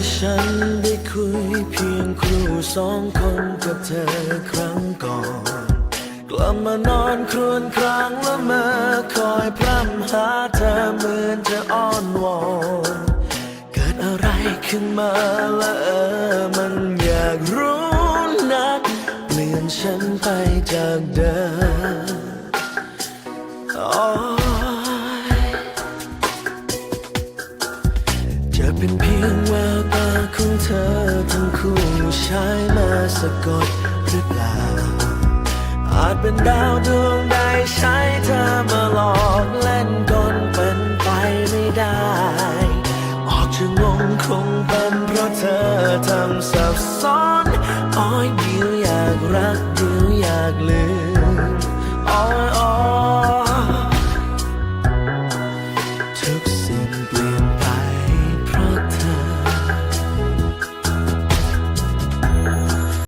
ที่ฉันได้คุยเพียงครูสองคนกับเธอครั้งก่อน กลับมานอนครวญครางละเมอคอยพร่ำหาเธอเหมือนจะอ้อนวอนเกิดอะไรขึ้นมาละเออมันอยากรู้นัก เปลี่ยนฉันไปจากเดิมโจเป็นเพียงแววตาของเธอทั้งคู่ใช้มาสะกดหรือเปล่า อาจเป็นดาวดวงใดใช้เธอมาหลอกเล่นกลเป็นไปไม่ได้ ออกจะงงคงเป็นเพราะเธอทำสับซ้อนอ้อยเดียวอยากรักดิวอยากหลง